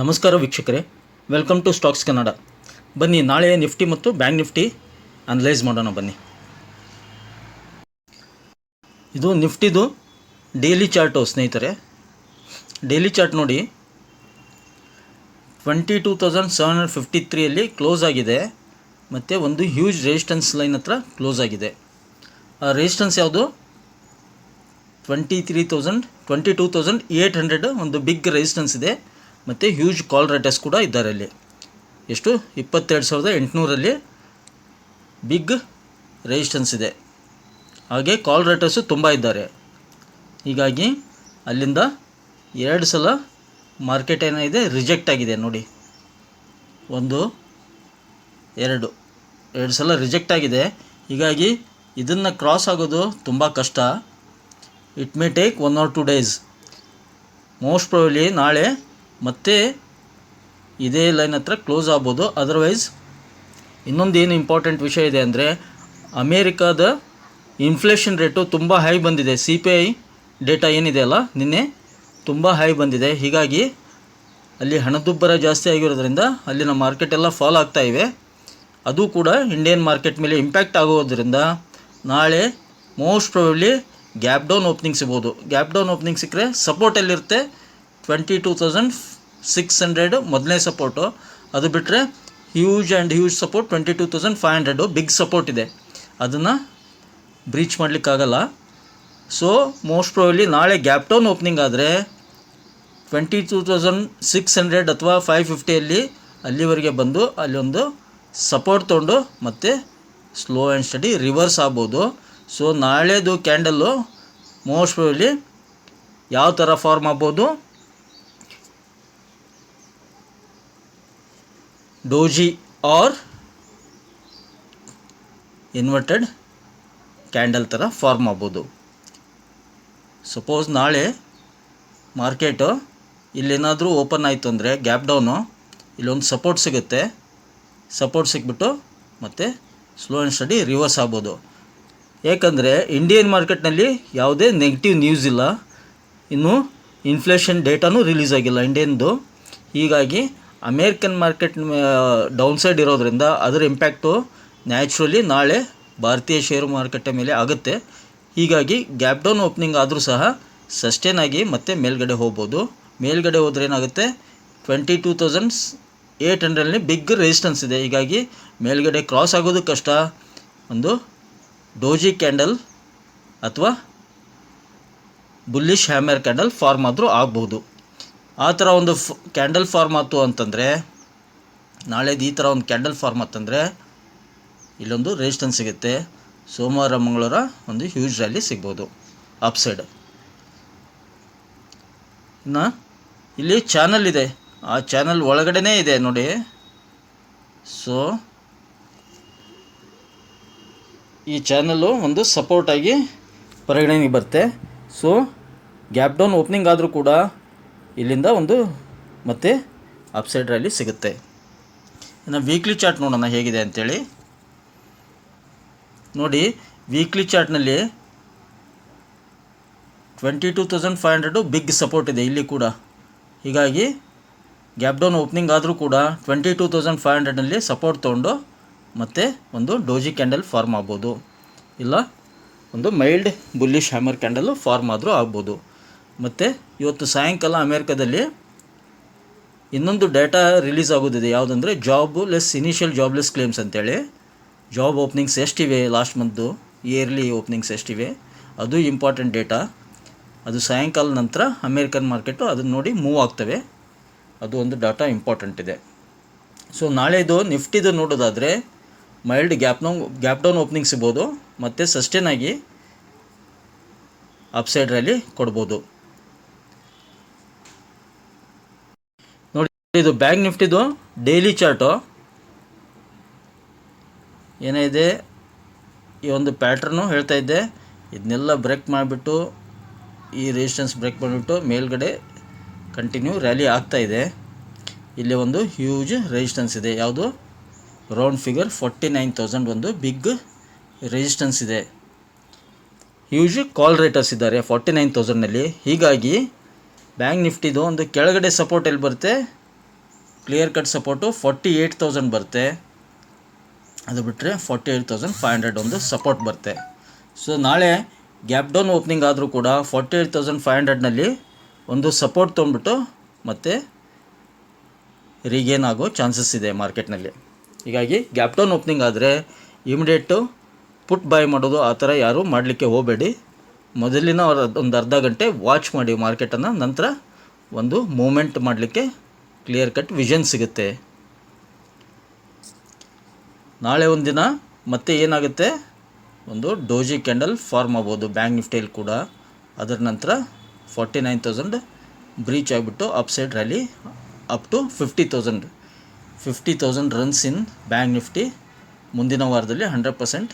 ನಮಸ್ಕಾರ ವೀಕ್ಷಕರೇ. Welcome to stocks Kannada ಬನ್ನಿ, ನಾಳೆ ನಿಫ್ಟಿ ಮತ್ತು ಬ್ಯಾಂಕ್ ನಿಫ್ಟಿ ಅನಲೈಸ್ ಮಾಡೋಣ ಬನ್ನಿ. ಇದು ನಿಫ್ಟಿದು ಡೈಲಿ ಚಾರ್ಟು ಸ್ನೇಹಿತರೆ. ಡೈಲಿ ಚಾರ್ಟ್ ನೋಡಿ twenty two thousand seven hundred fifty ತ್ರೀಯಲ್ಲಿ close ಆಗಿದೆ. ಮತ್ತು ಒಂದು ಹ್ಯೂಜ್ ರೆಜಿಸ್ಟೆನ್ಸ್ ಲೈನ್ ಹತ್ರ ಕ್ಲೋಸ್ ಆಗಿದೆ. ಆ ರೆಸಿಸ್ಟೆನ್ಸ್ ಯಾವುದು? Twenty three thousand twenty two thousand eight hundred ಒಂದು ಬಿಗ್ ರೆಸಿಸ್ಟೆನ್ಸ್ ಇದೆ. ಮತ್ತು ಹ್ಯೂಜ್ ಕಾಲ್ ರೈಟರ್ಸ್ ಕೂಡ ಇದ್ದಾರೆ ಅಲ್ಲಿ ಎಷ್ಟು? ಇಪ್ಪತ್ತೆರಡು ಸಾವಿರದ ಎಂಟುನೂರಲ್ಲಿ ಬಿಗ್ ರೆಜಿಸ್ಟೆನ್ಸ್ ಇದೆ. ಹಾಗೆ ಕಾಲ್ ರೈಟರ್ಸು ತುಂಬ ಇದ್ದಾರೆ. ಹೀಗಾಗಿ ಅಲ್ಲಿಂದ ಎರಡು ಸಲ ಮಾರ್ಕೆಟ್ ಏನಿದೆ ರಿಜೆಕ್ಟ್ ಆಗಿದೆ ನೋಡಿ. ಒಂದು, ಎರಡು ಎರಡು ಸಲ ರಿಜೆಕ್ಟ್ ಆಗಿದೆ. ಹೀಗಾಗಿ ಇದನ್ನು ಕ್ರಾಸ್ ಆಗೋದು ತುಂಬ ಕಷ್ಟ. It may take one or two days most probably ನಾಳೆ ಮತ್ತೆ ಇದೇ ಲೈನ್ ಹತ್ರ ಕ್ಲೋಸ್ ಆಗ್ಬೋದು. ಅದರ್ವೈಸ್ ಇನ್ನೊಂದು ಏನು ಇಂಪಾರ್ಟೆಂಟ್ ವಿಷಯ ಇದೆ ಅಂದರೆ, ಅಮೇರಿಕಾದ ಇನ್ಫ್ಲೇಷನ್ ರೇಟು ತುಂಬ ಹೈ ಬಂದಿದೆ. ಸಿ ಪಿ ಐ ಡೇಟಾ ಏನಿದೆ ಅಲ್ಲ, ನಿನ್ನೆ ತುಂಬ ಹೈ ಬಂದಿದೆ. ಹೀಗಾಗಿ ಅಲ್ಲಿ ಹಣದುಬ್ಬರ ಜಾಸ್ತಿ ಆಗಿರೋದ್ರಿಂದ ಅಲ್ಲಿನ ಮಾರ್ಕೆಟ್ ಎಲ್ಲ ಫಾಲ್ ಆಗ್ತಾ ಇವೆ. ಅದು ಕೂಡ ಇಂಡಿಯನ್ ಮಾರ್ಕೆಟ್ ಮೇಲೆ ಇಂಪ್ಯಾಕ್ಟ್ ಆಗೋದ್ರಿಂದ ನಾಳೆ most probably gap down opening ಸಿಗ್ಬೋದು ಗ್ಯಾಪ್ ಡೌನ್ ಓಪನಿಂಗ್ ಸಿಕ್ಕರೆ ಸಪೋರ್ಟ್ ಎಲ್ಲಿರುತ್ತೆ? Twenty two thousand six hundred ಮೊದಲನೇ ಸಪೋರ್ಟು ಅದು ಬಿಟ್ಟರೆ huge and huge support twenty two thousand five hundred big support ಇದೆ. ಅದನ್ನು ಬ್ರೀಚ್ ಮಾಡಲಿಕ್ಕಾಗಲ್ಲ. ಸೊ ಮೋಸ್ಟ್ ಪ್ರಾಬಲಿ ನಾಳೆ ಗ್ಯಾಪ್ ಟೌನ್ ಓಪನಿಂಗ್ ಆದರೆ twenty two thousand six hundred ಅಥವಾ ಫೈವ್ ಫಿಫ್ಟಿಯಲ್ಲಿ ಅಲ್ಲಿವರೆಗೆ ಬಂದು ಅಲ್ಲೊಂದು ಸಪೋರ್ಟ್ ತೊಗೊಂಡು ಮತ್ತು ಸ್ಲೋ ಆ್ಯಂಡ್ ಸ್ಟಡಿ ರಿವರ್ಸ್ ಆಗ್ಬೋದು. ಸೊ ನಾಳೆದು ಕ್ಯಾಂಡಲ್ಲು ಮೋಸ್ಟ್ ಪ್ರಾಬಲಿ ಯಾವ ಥರ ಫಾರ್ಮ್ ಆಗ್ಬೋದು? ಡೋಜಿ ಆರ್ ಇನ್ವರ್ಟೆಡ್ ಕ್ಯಾಂಡಲ್ ಥರ ಫಾರ್ಮ್ ಆಗ್ಬೋದು. ಸಪೋಸ್ ನಾಳೆ ಮಾರ್ಕೆಟು ಇಲ್ಲೇನಾದರೂ ಓಪನ್ ಆಯಿತು ಅಂದರೆ ಗ್ಯಾಪ್ ಡೌನು ಇಲ್ಲೊಂದು ಸಪೋರ್ಟ್ ಸಿಗುತ್ತೆ. ಸಪೋರ್ಟ್ ಸಿಕ್ಬಿಟ್ಟು ಮತ್ತು ಸ್ಲೋ ಆ್ಯಂಡ್ ಸ್ಟಡಿ ರಿವರ್ಸ್ ಆಗ್ಬೋದು. ಏಕೆಂದರೆ ಇಂಡಿಯನ್ ಮಾರ್ಕೆಟ್ನಲ್ಲಿ ಯಾವುದೇ ನೆಗೆಟಿವ್ ನ್ಯೂಸ್ ಇಲ್ಲ. ಇನ್ನು ಇನ್ಫ್ಲೇಷನ್ ಡೇಟಾನೂ ರಿಲೀಸ್ ಆಗಿಲ್ಲ. ಇಂಡಿಯನ್ದು ಹೀಗಾಗಿ ಅಮೇರಿಕನ್ ಮಾರ್ಕೆಟ್ ಡೌನ್ ಸೈಡ್ ಇರೋದ್ರಿಂದ ಅದರ ಇಂಪ್ಯಾಕ್ಟು ನ್ಯಾಚುರಲಿ ನಾಳೆ ಭಾರತೀಯ ಷೇರು ಮಾರುಕಟ್ಟೆ ಮೇಲೆ ಆಗುತ್ತೆ. ಹೀಗಾಗಿ ಗ್ಯಾಪ್ ಡೌನ್ ಓಪನಿಂಗ್ ಆದರೂ ಸಹ ಸಸ್ಟೇನ್ ಆಗಿ ಮತ್ತೆ ಮೇಲ್ಗಡೆ ಹೋಗ್ಬೋದು. ಮೇಲ್ಗಡೆ ಹೋದ್ರೆ ಏನಾಗುತ್ತೆ? ಟ್ವೆಂಟಿ ಟೂ ತೌಸಂಡ್ಸ್ ಏಯ್ಟ್ ಹಂಡ್ರೆಡ್ಲಿ ಬಿಗ್ ರೆಸಿಸ್ಟೆನ್ಸ್ ಇದೆ. ಹೀಗಾಗಿ ಮೇಲ್ಗಡೆ ಕ್ರಾಸ್ ಆಗೋದು ಕಷ್ಟ. ಒಂದು ಡೋಜಿ ಕ್ಯಾಂಡಲ್ ಅಥವಾ ಬುಲ್ಲಿಶ್ ಹ್ಯಾಮರ್ ಕ್ಯಾಂಡಲ್ ಫಾರ್ಮ್ ಆದರೂ ಆಗ್ಬೋದು. ಆ ಥರ ಒಂದು ಫ್, ಕ್ಯಾಂಡಲ್ ಫಾರ್ಮ್ ಆಯ್ತು ಅಂತಂದರೆ, ನಾಳೆದು ಈ ಥರ ಒಂದು ಕ್ಯಾಂಡಲ್ ಫಾರ್ಮ್ ಆತಂದರೆ ಇಲ್ಲೊಂದು ರೆಜಿಸ್ಟೆನ್ಸ್ ಸಿಗುತ್ತೆ. ಸೋಮವಾರ, ಮಂಗಳವಾರ ಒಂದು ಹ್ಯೂಜ್ ರ್ಯಾಲಿ ಸಿಗ್ಬೋದು. ಅಪ್ ಸೈಡ್ ಇನ್ನು, ಇಲ್ಲಿ ಚಾನಲ್ ಇದೆ. ಆ ಚಾನಲ್ ಒಳಗಡೆನೇ ಇದೆ ನೋಡಿ. ಸೊ ಈ ಚಾನಲ್ಲು ಒಂದು ಸಪೋರ್ಟಾಗಿ ಪರಿಗಣನೆಗೆ ಬರುತ್ತೆ. ಸೊ ಗ್ಯಾಪ್ ಡೌನ್ ಓಪನಿಂಗ್ ಆದರೂ ಕೂಡ ಇಲ್ಲಿಂದ ಒಂದು ಮತ್ತೆ ಅಪ್ಸೈಡ್ ರ್ಯಾಲಿ ಸಿಗುತ್ತೆ. ಇನ್ನು ವೀಕ್ಲಿ ಚಾರ್ಟ್ ನೋಡೋಣ ಹೇಗಿದೆ ಅಂಥೇಳಿ ನೋಡಿ ವೀಕ್ಲಿ ಚಾರ್ಟ್ನಲ್ಲಿ twenty two thousand five hundred big support ಇದೆ ಇಲ್ಲಿ ಕೂಡ. ಹೀಗಾಗಿ ಗ್ಯಾಪ್ ಡೌನ್ ಓಪನಿಂಗ್ ಆದರೂ ಕೂಡ ಟ್ವೆಂಟಿ ಟೂ ತೌಸಂಡ್ ಫೈವ್ ಹಂಡ್ರೆಡ್ನಲ್ಲಿ ಸಪೋರ್ಟ್ ತೊಗೊಂಡು ಮತ್ತೆ ಒಂದು ಡೋಜಿ ಕ್ಯಾಂಡಲ್ ಫಾರ್ಮ್ ಆಗ್ಬೋದು. ಇಲ್ಲ, ಒಂದು mild bullish hammer candle form ಆದರೂ ಆಗ್ಬೋದು. ಮತ್ತು ಇವತ್ತು ಸಾಯಂಕಾಲ ಅಮೇರಿಕಾದಲ್ಲಿ ಇನ್ನೊಂದು ಡೇಟಾ ರಿಲೀಸ್ ಆಗೋದಿದೆ. ಯಾವುದಂದರೆ job less initial jobless claims ಅಂತೇಳಿ. ಜಾಬ್ ಓಪನಿಂಗ್ಸ್ ಎಷ್ಟಿವೆ ಲಾಸ್ಟ್ ಮಂತು? ಇಯರ್ಲಿ ಓಪನಿಂಗ್ಸ್ ಎಷ್ಟಿವೆ? ಅದು ಇಂಪಾರ್ಟೆಂಟ್ ಡೇಟಾ. ಅದು ಸಾಯಂಕಾಲ ನಂತರ ಅಮೇರಿಕನ್ ಮಾರ್ಕೆಟು ಅದನ್ನು ನೋಡಿ ಮೂವ್ ಆಗ್ತವೆ. ಅದು ಒಂದು ಡಾಟಾ ಇಂಪಾರ್ಟೆಂಟ್ ಇದೆ. ಸೊ, ನಾಳೆದು ನಿಫ್ಟಿದು ನೋಡೋದಾದರೆ mild gap down gap down opening ಸಿಗ್ಬೋದು ಮತ್ತು ಸಸ್ಟೇನ್ ಆಗಿ ಅಪ್ಸೈಡ್ ರ್ಯಾಲಿ ಕೊಡ್ಬೋದು ನೋಡಿ ಇದು ಬ್ಯಾಂಕ್ ನಿಫ್ಟಿದು ಡೈಲಿ ಚಾರ್ಟು. ಏನಿದೆ ಈ ಒಂದು ಪ್ಯಾಟ್ರನ್ನು ಹೇಳ್ತಾ ಇದ್ದೆ. ಇದನ್ನೆಲ್ಲ ಬ್ರೇಕ್ ಮಾಡಿಬಿಟ್ಟು, ಈ ರೆಸಿಸ್ಟೆನ್ಸ್ ಬ್ರೇಕ್ ಮಾಡಿಬಿಟ್ಟು ಮೇಲ್ಗಡೆ ಕಂಟಿನ್ಯೂ ರ್ಯಾಲಿ ಆಗ್ತಾ ಇದೆ. ಇಲ್ಲಿ ಒಂದು ಹ್ಯೂಜ್ ರೆಸಿಸ್ಟೆನ್ಸ್ ಇದೆ. ಯಾವುದು? Round figure forty nine thousand ಒಂದು ಬಿಗ್ ರೆಸಿಸ್ಟೆನ್ಸ್ ಇದೆ. ಹ್ಯೂಜ್ ಕಾಲ್ ರೇಟರ್ಸ್ ಇದ್ದಾರೆ ಫೋರ್ಟಿ ನೈನ್ ತೌಸಂಡ್ನಲ್ಲಿ ಹೀಗಾಗಿ, ಬ್ಯಾಂಕ್ ನಿಫ್ಟಿದು ಒಂದು ಕೆಳಗಡೆ ಸಪೋರ್ಟ್ ಎಲ್ಲಿ ಬರುತ್ತೆ? Clear cut support forty eight thousand ಬರುತ್ತೆ. ಅದು ಬಿಟ್ಟರೆ forty eight thousand five hundred ಒಂದು ಸಪೋರ್ಟ್ ಬರುತ್ತೆ. ಸೊ ನಾಳೆ ಗ್ಯಾಪ್ ಡೌನ್ ಓಪನಿಂಗ್ ಆದರೂ ಕೂಡ ಫೋರ್ಟಿ ಏಯ್ಟ್ ತೌಸಂಡ್ ಫೈವ್ ಹಂಡ್ರೆಡ್ನಲ್ಲಿ ಒಂದು ಸಪೋರ್ಟ್ ತೊಗೊಂಡ್ಬಿಟ್ಟು ಮತ್ತೆ ರೀಗೇನ್ ಆಗೋ ಚಾನ್ಸಸ್ ಇದೆ ಮಾರ್ಕೆಟ್ನಲ್ಲಿ ಹೀಗಾಗಿ ಗ್ಯಾಪ್ ಡೌನ್ ಓಪನಿಂಗ್ ಆದರೆ ಇಮಿಡಿಯೇಟು ಪುಟ್ ಬೈ ಮಾಡೋದು ಆ ಥರ ಯಾರೂ ಮಾಡಲಿಕ್ಕೆ ಹೋಗಬೇಡಿ. ಮೊದಲಿನ ಒಂದು ಅರ್ಧ ಗಂಟೆ ವಾಚ್ ಮಾಡಿ ಮಾರ್ಕೆಟನ್ನು ನಂತರ ಒಂದು ಮೂಮೆಂಟ್ ಮಾಡಲಿಕ್ಕೆ ಕ್ಲಿಯರ್ ಕಟ್ ವಿಷನ್ ಸಿಗುತ್ತೆ. ನಾಳೆ ಒಂದು ದಿನ ಮತ್ತೆ ಏನಾಗುತ್ತೆ? ಒಂದು ಡೋಜಿ ಕ್ಯಾಂಡಲ್ ಫಾರ್ಮ್ ಆಗ್ಬೋದು ಬ್ಯಾಂಕ್ ನಿಫ್ಟಿಯಲ್ಲಿ ಕೂಡ. ಅದರ ನಂತರ ಫಾರ್ಟಿ ನೈನ್ ತೌಸಂಡ್ ಬ್ರೀಚ್ ಆಗಿಬಿಟ್ಟು upside rally up to fifty thousand fifty thousand runs in bank Nifty ಮುಂದಿನ ವಾರದಲ್ಲಿ ಹಂಡ್ರೆಡ್ ಪರ್ಸೆಂಟ್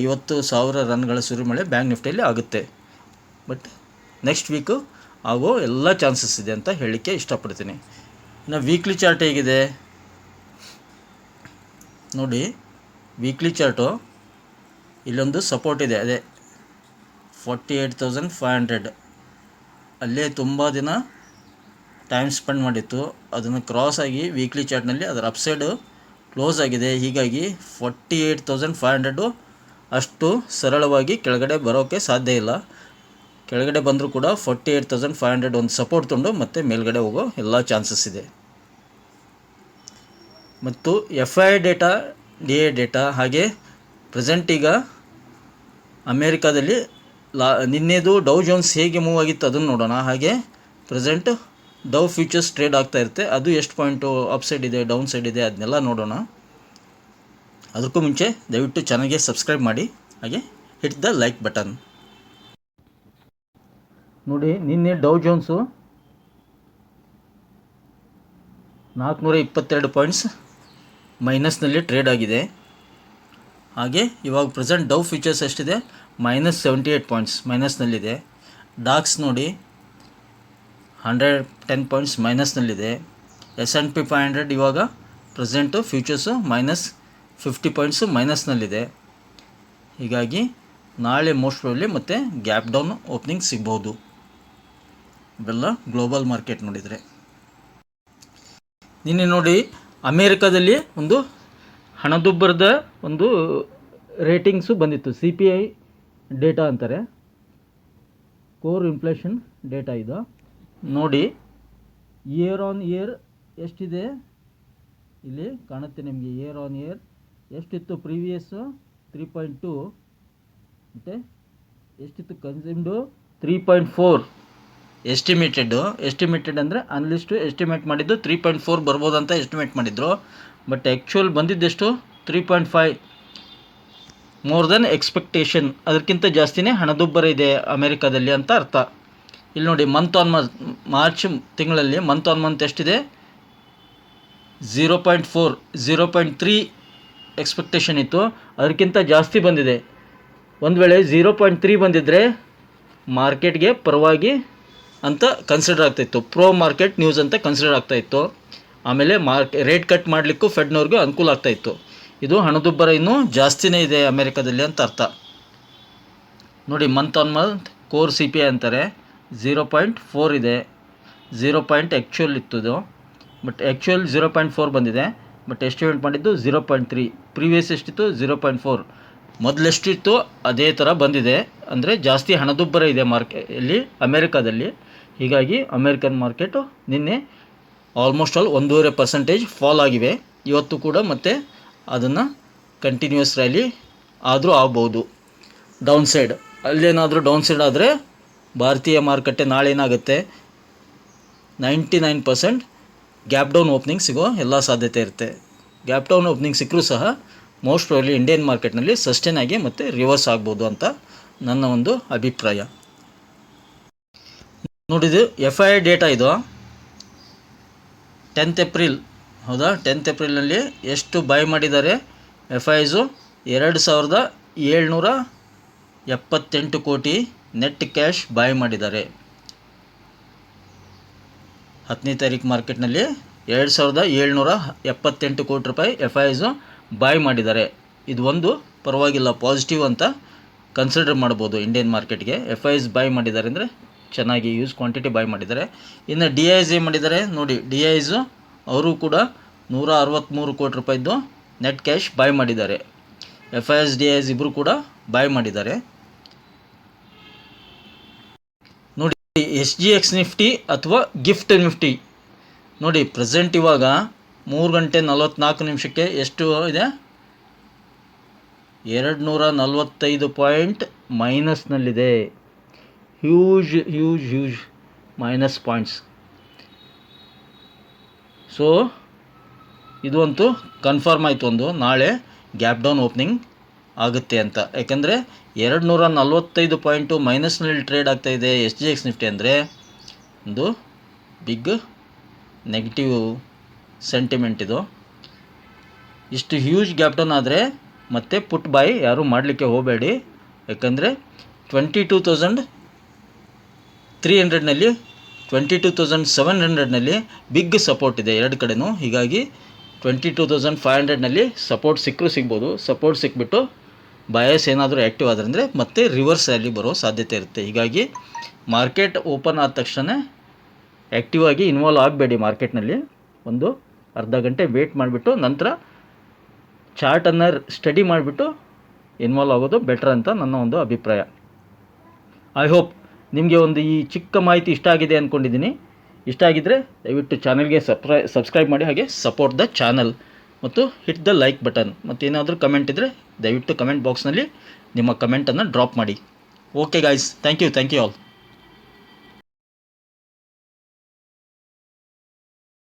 ಐವತ್ತು ಸಾವಿರ ರನ್ಗಳ ಸುರಿಮಳೆ ಬ್ಯಾಂಕ್ ನಿಫ್ಟಿಯಲ್ಲಿ ಆಗುತ್ತೆ. ಬಟ್ ನೆಕ್ಸ್ಟ್ ವೀಕು ಆಗೋ ಎಲ್ಲ ಚಾನ್ಸಸ್ ಇದೆ ಅಂತ ಹೇಳಲಿಕ್ಕೆ ಇಷ್ಟಪಡ್ತೀನಿ. ಇನ್ನು ವೀಕ್ಲಿ ಚಾರ್ಟ್ ಹೇಗಿದೆ? ನೋಡಿ ವೀಕ್ಲಿ ಚಾರ್ಟು ಇಲ್ಲೊಂದು ಸಪೋರ್ಟ್ ಇದೆ. ಅದೇ forty eight thousand five hundred ಅಲ್ಲೇ ತುಂಬ ದಿನ ಟೈಮ್ ಸ್ಪೆಂಡ್ ಮಾಡಿತ್ತು. ಅದನ್ನು ಕ್ರಾಸ್ ಆಗಿ ವೀಕ್ಲಿ ಚಾರ್ಟ್ನಲ್ಲಿ ಅದರ ಅಪ್ಸೈಡು ಕ್ಲೋಸ್ ಆಗಿದೆ. ಹೀಗಾಗಿ forty eight thousand five hundred ಅಷ್ಟು ಸರಳವಾಗಿ ಕೆಳಗಡೆ ಬರೋಕ್ಕೆ ಸಾಧ್ಯ ಇಲ್ಲ. ಕೆಳಗಡೆ ಬಂದರೂ ಕೂಡ forty eight thousand five hundred ಒಂದು ಸಪೋರ್ಟ್ ತೊಗೊಂಡು ಮತ್ತೆ ಮೇಲ್ಗಡೆ ಹೋಗೋ ಎಲ್ಲ ಚಾನ್ಸಸ್ ಇದೆ. ಮತ್ತು F I data D A data ಹಾಗೆ ಪ್ರೆಸೆಂಟ್ ಈಗ ಅಮೇರಿಕಾದಲ್ಲಿ ಲಾ, ನಿನ್ನೆದು ಡೌ ಜೋನ್ಸ್ ಹೇಗೆ ಮೂವ್ ಆಗಿತ್ತು ಅದನ್ನು ನೋಡೋಣ. ಹಾಗೆ ಪ್ರೆಸೆಂಟ್ ಡೌ ಫ್ಯೂಚರ್ಸ್ ಟ್ರೇಡ್ ಆಗ್ತಾ ಇರುತ್ತೆ. ಅದು ಎಷ್ಟು ಪಾಯಿಂಟು ಅಪ್ ಸೈಡ್ ಇದೆ ಡೌನ್ ಸೈಡ್ ಇದೆ ಅದನ್ನೆಲ್ಲ ನೋಡೋಣ. ಅದಕ್ಕೂ ಮುಂಚೆ ದಯವಿಟ್ಟು ಚಾನಲ್ಗೆ ಸಬ್ಸ್ಕ್ರೈಬ್ ಮಾಡಿ. ಹಾಗೆ ಹಿಟ್ ದ ಲೈಕ್ ಬಟನ್ ನೋಡಿ, ನಿನ್ನೆ ಡೌ ಜೋನ್ಸು ನಾಲ್ಕುನೂರ ಇಪ್ಪತ್ತೆರಡು ಪಾಯಿಂಟ್ಸ್ ಮೈನಸ್ನಲ್ಲಿ ಟ್ರೇಡ್ ಆಗಿದೆ. ಹಾಗೆ ಇವಾಗ ಪ್ರೆಸೆಂಟ್ ಡೌ ಫ್ಯೂಚರ್ಸ್ ಎಷ್ಟಿದೆ? ಮೈನಸ್ ಸೆವೆಂಟಿ ಏಯ್ಟ್ ಪಾಯಿಂಟ್ಸ್ ಮೈನಸ್ನಲ್ಲಿದೆ ಡಾಕ್ಸ್ ನೋಡಿ hundred ten points ಮೈನಸ್ನಲ್ಲಿದೆ S and P five hundred ಇವಾಗ present futures minus fifty points ಮೈನಸ್ನಲ್ಲಿದೆ ಹೀಗಾಗಿ ನಾಳೆ ಮೋಸ್ಟ್ ಪ್ರಾಬ್ಲಿ ಮತ್ತು ಗ್ಯಾಪ್ ಡೌನ್ ಓಪನಿಂಗ್ ಸಿಗ್ಬೋದು ಇವೆಲ್ಲ ಗ್ಲೋಬಲ್ ಮಾರ್ಕೆಟ್ ನೋಡಿದರೆ. ನಿನ್ನೆ ನೋಡಿ ಅಮೇರಿಕಾದಲ್ಲಿ ಒಂದು ಹಣದುಬ್ಬರದ ಒಂದು ರೇಟಿಂಗ್ಸು ಬಂದಿತ್ತು. ಸಿ ಪಿ ಐ ಡೇಟಾ ಅಂತಾರೆ. ಕೋರ್ ಇನ್ಫ್ಲೇಷನ್ ಡೇಟಾ ಇದು. ನೋಡಿ ಇಯರ್ ಆನ್ ಇಯರ್ ಎಷ್ಟಿದೆ? ಇಲ್ಲಿ ಕಾಣುತ್ತೆ ನಿಮಗೆ ಇಯರ್ ಆನ್ ಇಯರ್ ಎಷ್ಟಿತ್ತು ಪ್ರೀವಿಯಸ್ಸು ತ್ರೀ ಪಾಯಿಂಟ್ ಟು ಮತ್ತು ಎಷ್ಟಿತ್ತು consumed three point four estimated estimated ಅಂದರೆ ಅನ್ಲಿಸ್ಟು ಎಸ್ಟಿಮೇಟ್ ಮಾಡಿದ್ದು ತ್ರೀ ಪಾಯಿಂಟ್ ಫೋರ್ ಬರ್ಬೋದು ಅಂತ ಎಸ್ಟಿಮೇಟ್ ಮಾಡಿದ್ರು. But actual ಬಂದಿದ್ದೆಷ್ಟು? Three point five more than expectation ಅದಕ್ಕಿಂತ ಜಾಸ್ತಿನೇ ಹಣದುಬ್ಬರ ಇದೆ ಅಮೇರಿಕಾದಲ್ಲಿ ಅಂತ ಅರ್ಥ. ಇಲ್ಲಿ ನೋಡಿ ಮಂತ್ ಆನ್ ಮಂತ್ ಮಾರ್ಚ್ ತಿಂಗಳಲ್ಲಿ ಮಂತ್ ಆನ್ ಮಂತ್ ಎಷ್ಟಿದೆ? Zero point four zero point three expectation ಇತ್ತು. ಅದಕ್ಕಿಂತ ಜಾಸ್ತಿ ಬಂದಿದೆ. ಒಂದು ವೇಳೆ ಝೀರೋ ಪಾಯಿಂಟ್ ತ್ರೀ ಬಂದಿದ್ದರೆ ಮಾರ್ಕೆಟ್ಗೆ ಪರವಾಗಿ ಅಂತ ಕನ್ಸಿಡರ್ ಆಗ್ತಾಯಿತ್ತು ಪ್ರೋ ಮಾರ್ಕೆಟ್ ನ್ಯೂಸ್ ಅಂತ ಕನ್ಸಿಡರ್ ಆಗ್ತಾಯಿತ್ತು ಆಮೇಲೆ ಮಾರ್ಕ್ ರೇಟ್ ಕಟ್ ಮಾಡಲಿಕ್ಕೂ ಫೆಡ್ನವ್ರಿಗೂ ಅನುಕೂಲ ಆಗ್ತಾಯಿತ್ತು ಇದು ಹಣದುಬ್ಬರ ಇನ್ನೂ ಜಾಸ್ತಿನೇ ಇದೆ ಅಮೇರಿಕಾದಲ್ಲಿ ಅಂತ ಅರ್ಥ. ನೋಡಿ month on month core C P I ಅಂತಾರೆ ಝೀರೋ ಪಾಯಿಂಟ್ ಫೋರ್ ಇದೆ. ಝೀರೋ ಪಾಯಿಂಟ್ ಆ್ಯಕ್ಚುಯಲ್ ಇತ್ತು ಇದು but actual zero point four ಬಂದಿದೆ. ಬಟ್ ಎಸ್ಟಿಮೇಟ್ ಮಾಡಿದ್ದು ಝೀರೋ ಪಾಯಿಂಟ್ ತ್ರೀ ಪ್ರೀವಿಯಸ್ ಎಷ್ಟಿತ್ತು? ಝೀರೋ ಪಾಯಿಂಟ್ ಫೋರ್ ಮೊದಲೆಷ್ಟಿತ್ತು, ಅದೇ ಥರ ಬಂದಿದೆ. ಅಂದರೆ ಜಾಸ್ತಿ ಹಣದುಬ್ಬರ ಇದೆ ಮಾರ್ಕೆ ಇಲ್ಲಿ ಅಮೇರಿಕಾದಲ್ಲಿ. ಹೀಗಾಗಿ ಅಮೇರಿಕನ್ ಮಾರ್ಕೆಟು ನಿನ್ನೆ ಆಲ್ಮೋಸ್ಟ್ ಆಲ್ ಒಂದೂವರೆ ಪರ್ಸೆಂಟೇಜ್ ಫಾಲ್ ಆಗಿವೆ. ಇವತ್ತು ಕೂಡ ಮತ್ತೆ ಅದನ್ನು ಕಂಟಿನ್ಯೂಸ್ ರ್ಯಾಲಿ ಆದರೂ ಆಗ್ಬೋದು. ಡೌನ್ ಸೈಡ್ ಅಲ್ಲೇನಾದರೂ ಡೌನ್ ಸೈಡ್ ಆದರೆ ಭಾರತೀಯ ಮಾರುಕಟ್ಟೆ ನಾಳೆ ಏನಾಗುತ್ತೆ? Ninety nine percent gap down opening ಸಿಗೋ ಎಲ್ಲ ಸಾಧ್ಯತೆ ಇರುತ್ತೆ. ಗ್ಯಾಪ್ ಡೌನ್ ಓಪನಿಂಗ್ ಸಿಕ್ಕರೂ ಸಹ ಮೋಸ್ಟ್ ಪ್ರಾಬ್ಲಿ ಇಂಡಿಯನ್ ಮಾರ್ಕೆಟ್ನಲ್ಲಿ ಸಸ್ಟೈನ್ ಆಗಿ ಮತ್ತು ರಿವರ್ಸ್ ಆಗ್ಬೋದು ಅಂತ ನನ್ನ ಒಂದು ಅಭಿಪ್ರಾಯ. ನೋಡಿದು ಎಫ್ ಐ ಡೇಟಾ ಇದು. ಟೆಂತ್ ಏಪ್ರಿಲ್ ಹೌದಾ? ಟೆಂತ್ ಏಪ್ರಿಲ್ನಲ್ಲಿ ಎಷ್ಟು ಬೈ ಮಾಡಿದ್ದಾರೆ? ಎಫ್ ಐಸು ಎರಡು ಸಾವಿರದ ಏಳ್ನೂರ ಎಪ್ಪತ್ತೆಂಟು ಕೋಟಿ ನೆಟ್ ಕ್ಯಾಶ್ ಬೈ ಮಾಡಿದ್ದಾರೆ. ಹತ್ತನೇ ತಾರೀಕು ಮಾರ್ಕೆಟ್ನಲ್ಲಿ ಎರಡು ಸಾವಿರದ ಏಳ್ನೂರ ಎಪ್ಪತ್ತೆಂಟು ಕೋಟಿ ರೂಪಾಯಿ ಎಫ್ ಐಸು ಬಾಯ್ ಮಾಡಿದ್ದಾರೆ. ಇದು ಒಂದು ಪರವಾಗಿಲ್ಲ ಪಾಸಿಟಿವ್ ಅಂತ ಕನ್ಸಿಡರ್ ಮಾಡ್ಬೋದು ಇಂಡಿಯನ್ ಮಾರ್ಕೆಟ್ಗೆ ಎಫ್ ಐ ಎಸ್ ಬಾಯ್ ಮಾಡಿದ್ದಾರೆ ಅಂದರೆ ಚೆನ್ನಾಗಿ ಯೂಸ್ ಕ್ವಾಂಟಿಟಿ ಬಾಯ್ ಮಾಡಿದ್ದಾರೆ. ಇನ್ನು ಡಿ ಐಸ್ ಏನು ಮಾಡಿದ್ದಾರೆ? ನೋಡಿ ಡಿ ಐಸು ಅವರು ಕೂಡ ನೂರ ಅರವತ್ತ್ಮೂರು ಕೋಟಿ ರೂಪಾಯಿದ್ದು ನೆಟ್ ಕ್ಯಾಶ್ ಬಾಯ್ ಮಾಡಿದ್ದಾರೆ. F I S D S ಇಬ್ಬರು ಕೂಡ ಬಾಯ್ ಮಾಡಿದ್ದಾರೆ. ನೋಡಿ ಎಸ್ ಜಿ ಎಕ್ಸ್ ನಿಫ್ಟಿ ಅಥವಾ ಗಿಫ್ಟ್ ನಿಫ್ಟಿ ನೋಡಿ ಪ್ರೆಸೆಂಟ್ ಇವಾಗ ಮೂರು ಗಂಟೆ ನಲವತ್ತ್ನಾಲ್ಕು ನಿಮಿಷಕ್ಕೆ ಎಷ್ಟು ಇದೆ? ಎರಡು ನೂರ ನಲವತ್ತೈದು point ಮೈನಸ್ನಲ್ಲಿದೆ. Huge huge huge minus points. So ಇದು ಅಂತೂ ಕನ್ಫರ್ಮ್ ಆಯಿತು ಒಂದು. ನಾಳೆ ಗ್ಯಾಪ್ ಡೌನ್ ಓಪನಿಂಗ್ ಆಗುತ್ತೆ ಅಂತ. ಯಾಕೆಂದರೆ ಎರಡು ನೂರ ನಲವತ್ತೈದು ಪಾಯಿಂಟು ಮೈನಸ್ನಲ್ಲಿ ಟ್ರೇಡ್ ಆಗ್ತಾಯಿದೆ ಎಸ್ ಜಿ ಎಕ್ಸ್ ನಿಫ್ಟಿ ಅಂದರೆ ಒಂದು ಬಿಗ್ ನೆಗೆಟಿವ್ ಸೆಂಟಿಮೆಂಟ್ ಇದು. ಇಷ್ಟು ಹ್ಯೂಜ್ ಗ್ಯಾಪ್ ಡೌನ್ ಆದರೆ ಮತ್ತೆ ಪುಟ್ ಬಾಯ್ ಯಾರೂ ಮಾಡಲಿಕ್ಕೆ ಹೋಗಬೇಡಿ. ಯಾಕಂದರೆ ಟ್ವೆಂಟಿ ಟೂ ತೌಸಂಡ್ ತ್ರೀ ಹಂಡ್ರೆಡ್ನಲ್ಲಿ ಟ್ವೆಂಟಿ ಟೂ ತೌಸಂಡ್ ಸೆವೆನ್ ಹಂಡ್ರೆಡ್ನಲ್ಲಿ ಬಿಗ್ ಸಪೋರ್ಟ್ ಇದೆ ಎರಡು ಕಡೆನೂ. ಹೀಗಾಗಿ ಟ್ವೆಂಟಿ ಟೂ ತೌಸಂಡ್ ಫೈವ್ ಹಂಡ್ರೆಡ್ನಲ್ಲಿ ಸಪೋರ್ಟ್ ಸಿಕ್ಕರೂ ಸಿಗ್ಬೋದು. ಸಪೋರ್ಟ್ ಸಿಕ್ಬಿಟ್ಟು ಬಯಸ್ ಏನಾದರೂ ಆ್ಯಕ್ಟಿವ್ ಆದ್ರಂದರೆ ಮತ್ತೆ ರಿವರ್ಸ್ ಅಲ್ಲಿ ಬರೋ ಸಾಧ್ಯತೆ ಇರುತ್ತೆ. ಹೀಗಾಗಿ ಮಾರ್ಕೆಟ್ ಓಪನ್ ಆದ ತಕ್ಷಣ ಆ್ಯಕ್ಟಿವ್ ಆಗಿ ಇನ್ವಾಲ್ವ್ ಆಗಬೇಡಿ ಮಾರ್ಕೆಟ್ನಲ್ಲಿ ಒಂದು ಅರ್ಧ ಗಂಟೆ ವೇಟ್ ಮಾಡಿಬಿಟ್ಟು ನಂತರ ಚಾರ್ಟನ್ನು ಸ್ಟಡಿ ಮಾಡಿಬಿಟ್ಟು ಇನ್ವಾಲ್ವ್ ಆಗೋದು ಬೆಟ್ರ್ ಅಂತ ನನ್ನ ಒಂದು ಅಭಿಪ್ರಾಯ. ಐ ಹೋಪ್ ನಿಮಗೆ ಒಂದು ಈ ಚಿಕ್ಕ ಮಾಹಿತಿ ಇಷ್ಟ ಆಗಿದೆ ಅಂದ್ಕೊಂಡಿದ್ದೀನಿ ಇಷ್ಟ ಆಗಿದ್ದರೆ ದಯವಿಟ್ಟು ಚಾನಲ್ಗೆ ಸಬ್ಸ್ಕ್ರೈ ಸಬ್ಸ್ಕ್ರೈಬ್ ಮಾಡಿ ಹಾಗೆ ಸಪೋರ್ಟ್ ದ ಚಾನಲ್ ಮತ್ತು ಹಿಟ್ ದ ಲೈಕ್ ಬಟನ್ ಮತ್ತು ಏನಾದರೂ ಕಮೆಂಟ್ ಇದ್ದರೆ ದಯವಿಟ್ಟು ಕಮೆಂಟ್ ಬಾಕ್ಸ್ನಲ್ಲಿ ನಿಮ್ಮ ಕಮೆಂಟನ್ನು ಡ್ರಾಪ್ ಮಾಡಿ. Okay guys thank you thank you all